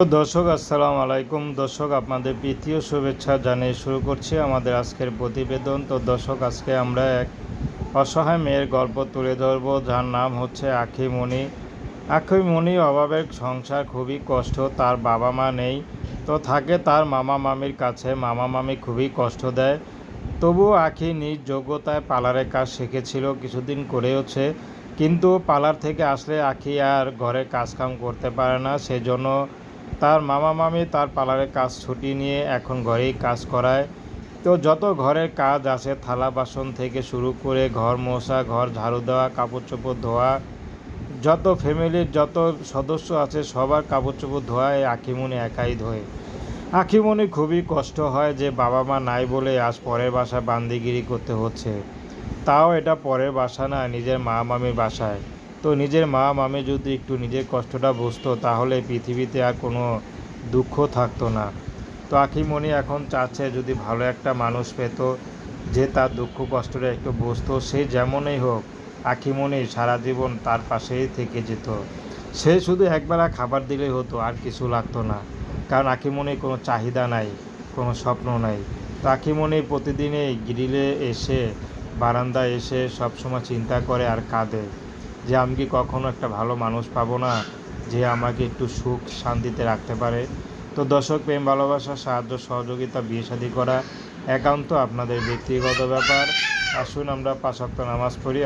দর্শক, আসসালামু আলাইকুম। দর্শক, আপনাদের প্রীতীয় শুভেচ্ছা জানিয়ে শুরু করছি আমাদের আজকের প্রতিবেদন। তো দর্শক, আজকে আমরা এক অসহায় মেয়ের গল্প তুলে ধরব, যার নাম হচ্ছে আখিমণি আখিমণি অভাবের সংসার খুবই কষ্ট, তার বাবা মা নেই। তো থাকে তার মামা মামির কাছে, মামা মামি খুবই কষ্ট দেয়। তবুও আখি নিজ যোগ্যতায় পার্লারের কাজ শিখেছিল, কিছুদিন করেওছে কিন্তু পার্লার থেকে আসলে আখি আর ঘরে কাজকাম করতে পারে না। সেজন্য তার মামা মামি তার পার্লারের কাজ ছুটি নিয়ে এখন ঘরেই কাজ করায়। তো যত ঘরের কাজ আছে, থালা বাসন থেকে শুরু করে ঘর মশা ঘর ঝাড়ু দেওয়া কাপড় চোপড় ধোয়া, যত ফ্যামিলির যত সদস্য আছে, সবার কাপড় চোপড় ধোয়া এই আখিমুনি একাই ধোয়। আখিমনি খুবই কষ্ট হয় যে বাবা মা নাই বলে আজ পরের বাসায় বান্দিগিরি করতে হচ্ছে। তাও এটা পরের বাসা না, নিজের মা মামির বাসায়। তো নিজের মা মামি যদি একটু নিজের কষ্টটা বুঝতো, তাহলে পৃথিবীতে আর কোনো দুঃখ থাকতো না। তো আখিমণি এখন চাচ্ছে যদি ভালো একটা মানুষ পেত, যে তার দুঃখ কষ্টটা একটু বুঝতো, সে যেমনই হোক, আখিমণি সারা জীবন তার পাশেই থেকে যেত। সে শুধু একবেলা খাবার দিলেই হতো, আর কিছু লাগতো না। কারণ আখিমণির কোনো চাহিদা নাই, কোনো স্বপ্ন নাই। তো আখিমণি প্রতিদিনই গ্রিলে এসে, বারান্দায় এসে সবসময় চিন্তা করে আর কাঁদে। যে আমি কি কখনো একটা ভালো মানুষ পাবো না যে আমাকে একটু সুখ শান্তিতে রাখতে পারে? তো দর্শক, প্রেম, ভালোবাসা, সাহায্য, সহযোগিতা, বিয়ে শাদি করা একান্ত আপনাদের ব্যক্তিগত ব্যাপার। আসুন আমরা পাঁচ নামাজ পড়ি।